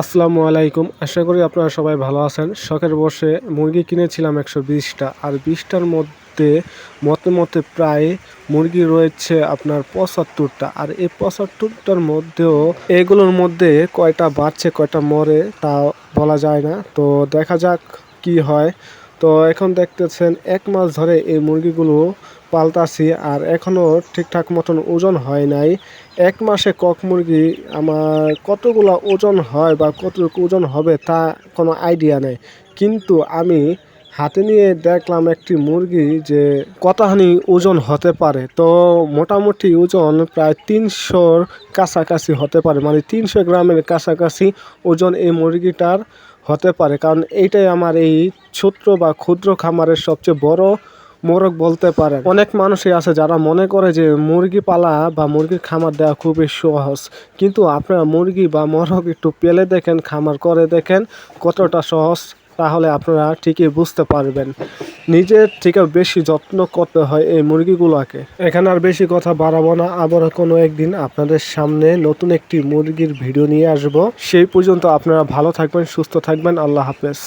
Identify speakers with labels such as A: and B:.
A: আসসালামু আলাইকুম। আশা করি আপনারা সবাই ভালো আছেন। শখের বসে মুরগি কিনেছিলাম একশো বিশটা। আর বিশটার মধ্যে মতে মতে প্রায় মুরগি রয়েছে আপনার পঁচাত্তরটা। আর এই পঁচাত্তরটার মধ্যেও এগুলোর মধ্যে কয়টা বাড়ছে, কয়টা মরে তা বলা যায় না। তো দেখা যাক কি হয়। তো এখন দেখতেছেন এক মাস ধরে এই মুরগিগুলো পাল্টাছি আর এখনও ঠিকঠাক মতন ওজন হয় নাই। এক মাসে কক মুরগি আমার কতগুলো ওজন হয় বা কতটুকু ওজন হবে তা কোনো আইডিয়া নেই। কিন্তু আমি হাতে নিয়ে দেখলাম একটি মুরগি যে কতখানি ওজন হতে পারে। তো মোটামুটি ওজন প্রায় তিনশোর কাছাকাছি হতে পারে। মানে তিনশো গ্রামের কাছাকাছি ওজন এই মুরগিটার হতে পারে। কারণ এইটাই আমার এই ছোট্ট বা ক্ষুদ্র খামারের সবচেয়ে বড় মোরগ বলতে পারে অনেক মানুষই আছে যারা মনে করে যে মুরগি পালা বা মুরগির খামার দেওয়া খুবই সহজ। কিন্তু আপনারা মুরগি বা মোরগ একটু পেলে দেখেন, খামার করে দেখেন কতটা সহজ, তাহলে আপনারা ঠিকই বুঝতে পারবেন। নিজের থেকে বেশি যত্ন করতে হয় এই মুরগিগুলোকে। এখানে আর বেশি কথা বাড়াবো না, আবার কোনো একদিন আপনাদের সামনে নতুন একটি মুরগির ভিডিও নিয়ে আসব। সেই পর্যন্ত আপনারা ভালো থাকবেন, সুস্থ থাকবেন, আল্লাহ হাফেজ।